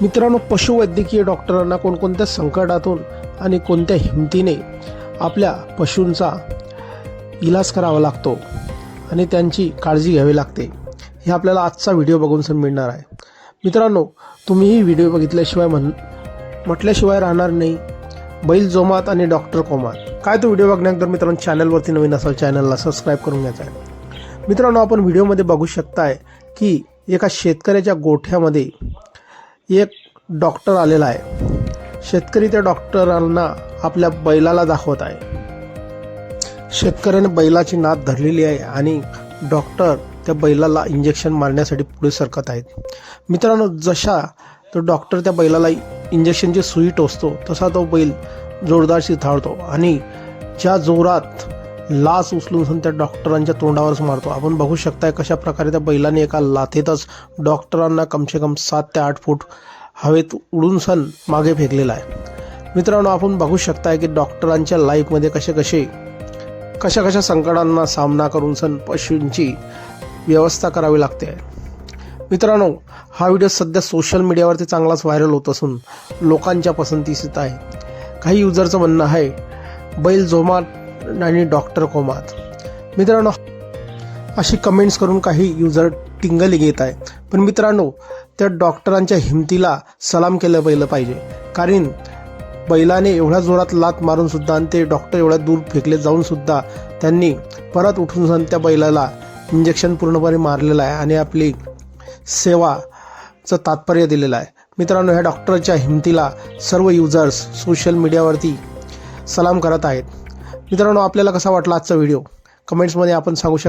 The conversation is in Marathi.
मित्रांनो पशुवैद्यकीय डॉक्टरांना कोणकोणत्या संकटातून आणि कोणत्या हिमतीने आपल्या पशूंचा इलाज करावा लागतो आणि त्यांची काळजी घ्यावी लागते हे आपल्याला आजचा व्हिडिओ बघून मिळणार आहे. मित्रांनो तुम्हीही व्हिडिओ बघितल्याशिवाय म्हण म्हटल्याशिवाय राहणार नाही. बैल जोमात आणि डॉक्टर कोमात. काय तो व्हिडिओ बघण्यानंतर मित्रांनो चॅनलवरती नवीन असाल चॅनलला सबस्क्राईब करून घ्यायचा आहे. मित्रांनो आपण व्हिडिओमध्ये बघू शकताय की एका शेतकऱ्याच्या गोठ्यामध्ये एक डॉक्टर आलेला आहे. शेतकरी त्या डॉक्टरांना आपल्या बैलाला दाखवत आहे. शेतकऱ्याने बैलाची नाद धरलेली आहे आणि डॉक्टर त्या बैलाला इंजेक्शन मारण्यासाठी पुढे सरकत आहेत. मित्रांनो जशा तो डॉक्टर त्या बैलाला इंजेक्शनची सुई टोचतो तसा तो बैल जोरदारशी थाळतो आणि ज्या जोरात लाच उचलून सण त्या डॉक्टरांच्या तोंडावरच मारतो. आपण बघू शकताय कशा प्रकारे त्या बैलाने एका लाथेतच डॉक्टरांना कमसे कम सात ते आठ फूट हवेत उडून सण मागे फेकलेला आहे. मित्रांनो आपण बघू शकताय की डॉक्टरांच्या लाईफमध्ये कसे कसे कशा कशा संकटांना सामना करून सण पशूंची व्यवस्था करावी लागते मित्रांनो हा व्हिडिओ सध्या सोशल मीडियावरती चांगलाच व्हायरल होत असून लोकांच्या पसंतीस येत आहे. काही युजरचं म्हणणं आहे बैल जोमात आणि डॉक्टर कोमात. मित्रांनो अशी कमेंट्स करून काही युजर टिंगली घेत आहे. पण मित्रांनो त्या डॉक्टरांच्या हिमतीला सलाम केलं पहिलं पाहिजे. कारण बैलाने एवढ्या जोरात लात मारूनसुद्धा आणि ते डॉक्टर एवढ्या दूर फेकले जाऊनसुद्धा त्यांनी परत उठून जाऊन त्या बैलाला इंजेक्शन पूर्णपणे मारलेलं आहे आणि आपली सेवाचं तात्पर्य दिलेलं आहे. मित्रांनो ह्या डॉक्टरच्या हिमतीला सर्व युजर्स सोशल मीडियावरती सलाम करत आहेत. मित्रांनो आपल्याला कसा वाटला आजचा व्हिडिओ? कमेंट्समध्ये आपण सांगू शकता.